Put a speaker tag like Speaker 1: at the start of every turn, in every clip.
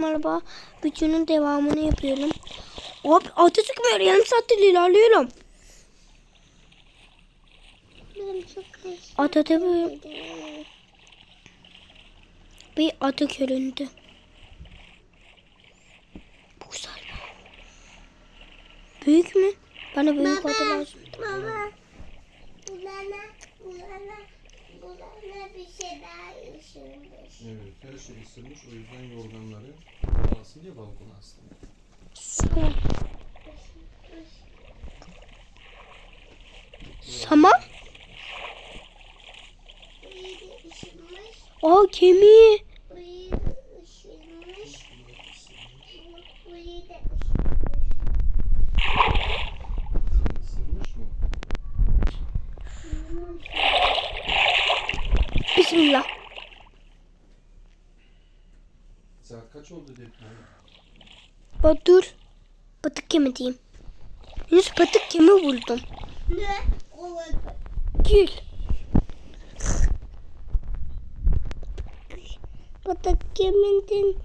Speaker 1: Merhaba. Videonun devamını yapıyorum. Hop atı çıkmıyor. Yarım saattir ilerliyorum.
Speaker 2: Benim çok
Speaker 1: At atı bir, bir atı göründü. Bu güzel. Büyük mü? Bana büyük atı lazım.
Speaker 2: Baba. Bir şey daha işinmiş.
Speaker 3: Evet, her şey ısınmış. O yüzden yorganları alsın diye balkona astım.
Speaker 2: Işınmış,
Speaker 1: Aa kemiği. Bismillah.
Speaker 3: Saat kaç oldu dedim.
Speaker 1: Bak dur. Batık kemiği diyeyim. Batık kemiği buldum.
Speaker 2: Ne?
Speaker 1: Gül.
Speaker 2: Batak kemiğin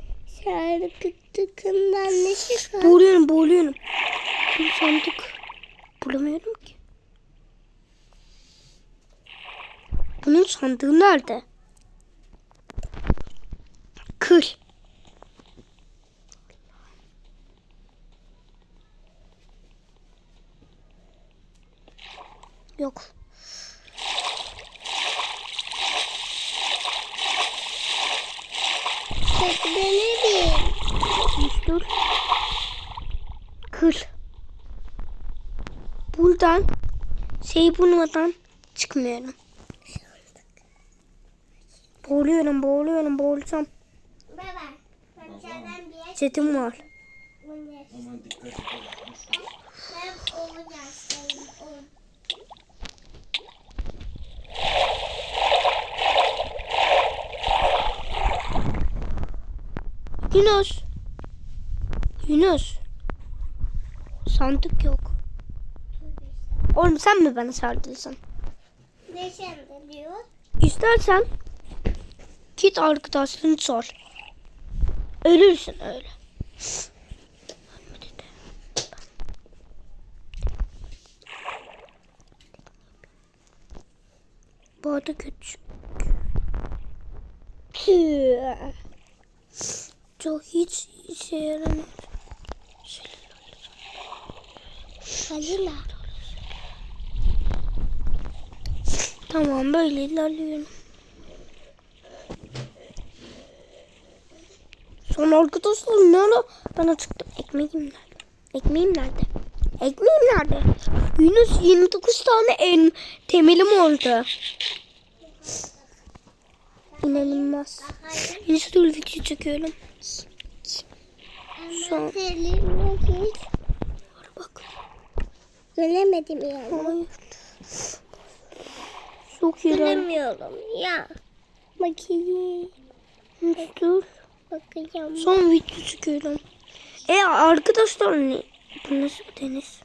Speaker 2: şarkı tıkından ne çıkar?
Speaker 1: Boğuluyorum boğuluyorum. Şimdi sandık. Bulamıyorum ki. Bunun sandığı nerede? Kır. Yok.
Speaker 2: Tekneleri.
Speaker 1: Dur. Kır. Buradan şey bulmadan çıkmıyorum. Boğuluyorum, boğuluyorum, boğulacağım.
Speaker 2: Baba. Pencereden bir yer
Speaker 1: Setim var.
Speaker 3: Aman dikkat et.
Speaker 2: Ben.
Speaker 1: Yunus. Yunus. Sandık yok. Oğlum sen mi bana saldırırsan?
Speaker 2: Ne şimdi diyor?
Speaker 1: İstersen git arkadaşlarını sor. Ölürsün öyle. Bu arada küçük. Çok hiç işe yaramıyor.
Speaker 2: Halila.
Speaker 1: Tamam böyle ilerliyorum. Sonra arkadaşlar ne ara ben acıktım. Ekmeğim nerede? Ekmeğim nerede? Ekmeğim nerede? Yunus 29 tane el temelim oldu. İnanılmaz. Yunus dur video çekiyorum. Son. Bak.
Speaker 2: göremedim yani.
Speaker 1: Hayır. Çok iğrenç.
Speaker 2: Göremiyorum ya. Bakayım.
Speaker 1: Dur.
Speaker 2: Bakacağım.
Speaker 1: Son video çekiyorum. E arkadaşlar ne? Bu nasıl deniz?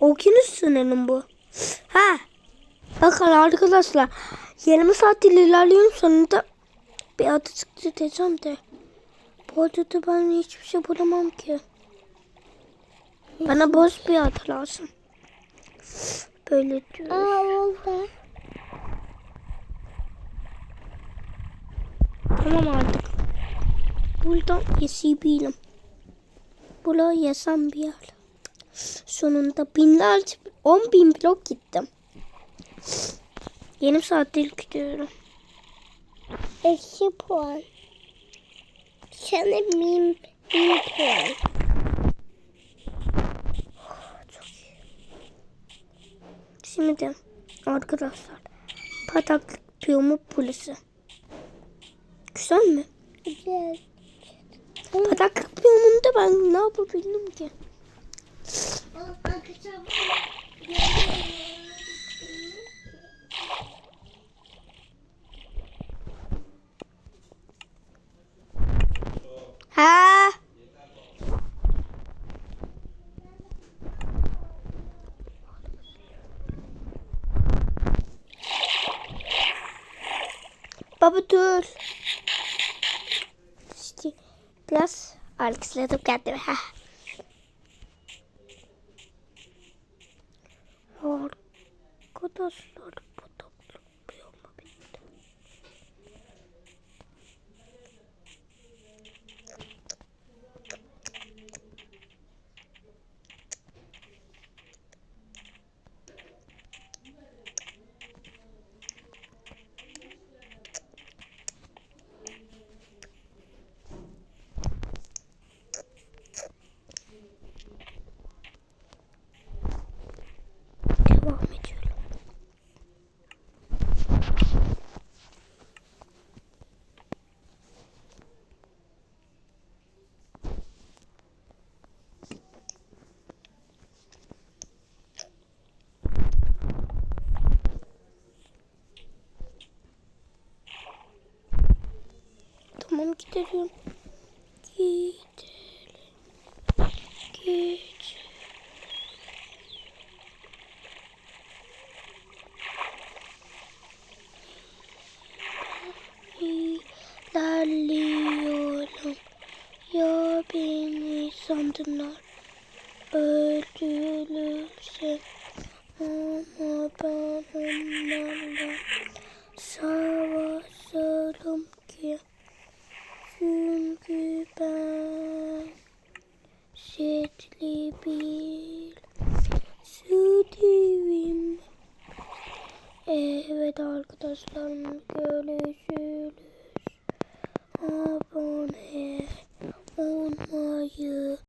Speaker 1: Okyanus sanırım bu. Ha. Bakın arkadaşlar. 20 saattir ilerliyorum sonunda bir adı çıktı diyeceğim de. Bu adada ben hiçbir şey bulamam ki. Bana boş bir adı lazım. Böyle diyor.
Speaker 2: Aa oldu.
Speaker 1: Tamam artık. Buradan yaşayabilirim. Buraya yaşam bir yer. Sonunda binlerce, on bin blok gittim. Yarım saattir gidiyorum.
Speaker 2: Eksi puan. Sana bin, bin puan.
Speaker 1: Şimdi arkadaşlar pataklık piyomu polisi. Güzel mi?
Speaker 2: Güzel.
Speaker 1: Pataklık piyomunda ben ne yapabildim ki? Ha? Baba dur. Biraz alkışladım kendimi. Heh. Arkadaşlar Tamam gidelim. Gidelim. Gidelim. ilerliyorum. Ya beni sandılar